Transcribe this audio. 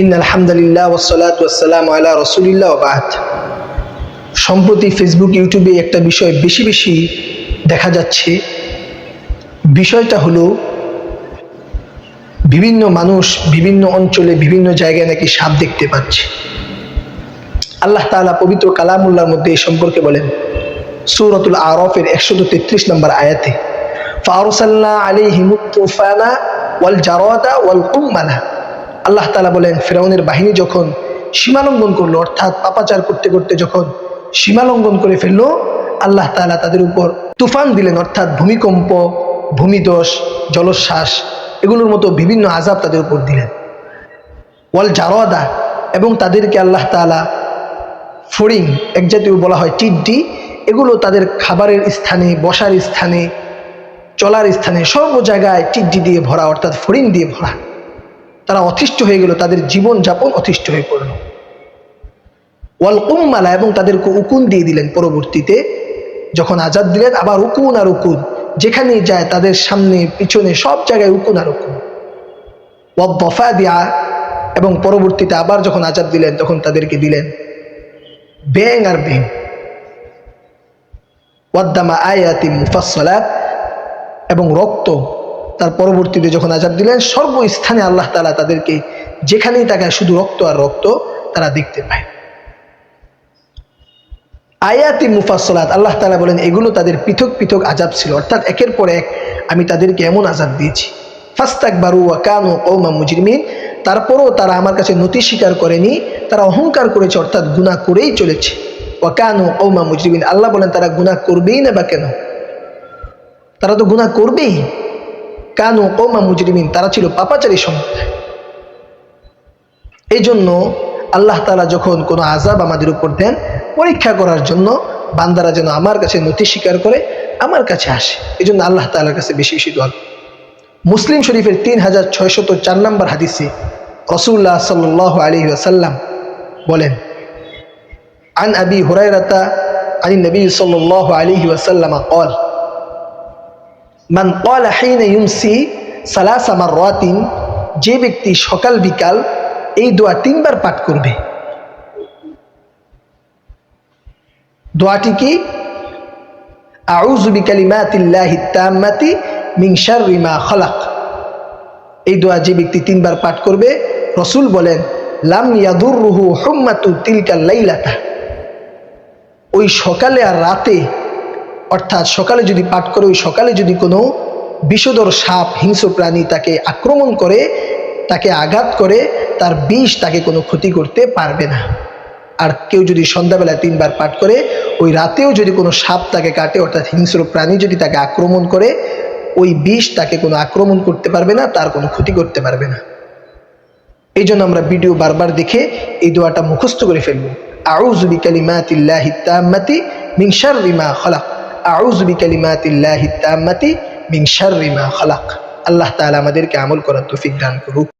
In আলহামদুলিল্লাহ ওসলাত ওসালাম আল্লাহ রসুলিল্লাহ বাদ। সম্প্রতি ফেসবুক ইউটিউবে একটা বিষয় বেশি বেশি দেখা যাচ্ছে। বিষয়টা হলো, বিভিন্ন মানুষ বিভিন্ন অঞ্চলে বিভিন্ন জায়গায় নাকি সাপ দেখতে পাচ্ছে। আল্লাহ তাআলা পবিত্র কালামুল্লাহর মধ্যে এই সম্পর্কে বলেন, সূরাতুল আরফের একশো তেত্রিশ নম্বর আয়াতে ফারসাল্লাহ আলী তুফানা ওয়াল জারাদা ওয়াল কুম্মালা আল্লাহ তাআলা বলেন, ফেরাউনের বাহিনী যখন সীমালঙ্ঘন করল, অর্থাৎ পাপাচার করতে করতে যখন সীমালঙ্ঘন করে ফেলল, আল্লাহ তাআলা তাদের উপর তুফান দিলেন, অর্থাৎ ভূমিকম্প, ভূমিদোষ, জলোচ্ছ্বাস, এগুলোর মতো বিভিন্ন আজাব তাদের উপর দিলেন। ওয়াল জারদা, এবং তাদেরকে আল্লাহ তাআলা ফড়িং এক জাতীয় বলা হয় টিড্ডি, এগুলো তাদের খাবারের স্থানে, বসার স্থানে, চলার স্থানে সর্ব জায়গায় টিড্ডি দিয়ে ভরা, অর্থাৎ ফড়িং দিয়ে ভরা। তারা অতিষ্ঠ হয়ে গেল, তাদের জীবন যাপন অতিষ্ঠ হয়ে পড়ল। ওয়াল কুম্মালা এবং তাদেরকে উকুন দিয়ে দিলেন পরবর্তীতে। যখন আজাদ দিলেন, আবার উকুন আর উকুন। যেখানে যায়, তাদের সামনে, পিছনে সব জায়গায় উকুন আর উকুন। ওয়াদ দফা দিয়া এবং পরবর্তীতে আবার যখন আজাদ দিলেন, তখন তাদেরকে দিলেন ব্যাং আর ব্যাং ওয়াদ্দামা আয়াতি মুফাসলাত এবং রক্ত তার পরবর্তীতে যখন আজাব দিলেন, সর্বস্থানে আল্লাহ তালা তাদেরকে যেখানেই তাকায় শুধু রক্ত আর রক্ত তারা দেখতে পায়। আয়াতি মুফাসলাত আল্লাহ তালা বলেন, এগুলো তাদের পৃথক পৃথক আজাব ছিল। অর্থাৎ একের পর এক আমি তাদেরকে এমন আজাব দিয়েছি। ফাস্তাক বারু ওয়াকান ও কৌমা মুজরিমিন, তারপরও তারা আমার কাছে নতি স্বীকার করেনি, তারা অহংকার করেছে, অর্থাৎ গুণা করেই চলেছে। ওয়াকান ও কৌমা মুজরিমিন, আল্লাহ বলেন, তারা গুণা করবেই না বা কেন? তারা তো গুণা করবেই। কানু কৌমা মুজরিমিন তারা ছিল পাপাচারী সম্প্রদায় এই জন্য আল্লাহ তালা যখন কোনো আজাব আমাদের উপর দেন পরীক্ষা করার জন্য বান্দারা যেন আমার কাছে নথি স্বীকার করে আমার কাছে আসে এই জন্য আল্লাহ তালার কাছে বেশি বেশি দোয়া করি। মুসলিম শরীফের তিন হাজার ছয়শত চার নম্বর হাদিসে রসুল্লাহ সাল আলী আসাল্লাম বলেন عن أبي هريرة عن النبي صلى الله عليه وسلم قال মান কলাহীন ইউমসি সালাস রাতিন যে ব্যক্তি সকাল বিকাল এই দোয়া তিনবার পাঠ করবে। দোয়াটি কি? এই দোয়া যে ব্যক্তি তিনবার পাঠ করবে, রসুল বলেন, লাম ইয়াদুর রুহু হোম্মাতু তিলকা লাইলাতা। ওই সকালে আর রাতে অর্থাৎ সকালে যদি পাঠ করে, ওই সকালে যদি কোনো বিষধর সাপ, হিংস্র প্রাণী তাকে আক্রমণ করে, তাকে আঘাত করে, তার বিষ তাকে কোনো ক্ষতি করতে পারবে না। আর কেউ যদি সন্ধ্যাবেলা তিনবার পাঠ করে, ওই রাতেও যদি কোনো সাপ তাকে কাটে, অর্থাৎ হিংস্র প্রাণী যদি তাকে আক্রমণ করে, ওই বিষ তাকে কোনো আক্রমণ করতে পারবে না, তার কোনো ক্ষতি করতে পারবে না। এই জন্য আমরা ভিডিও বারবার দেখে এই দোয়াটা মুখস্থ করে ফেলব। আউযু বিকালিমাতিল্লাহি তাম্মাতি মিন শাররি মা খলাক। আউযু বিকালিমাতিল্লাহি তাম্মাতি মিং শাররি মা খলাক। আল্লাহ তাআলা আমাদেরকে আমল করার তৌফিক দান করুক।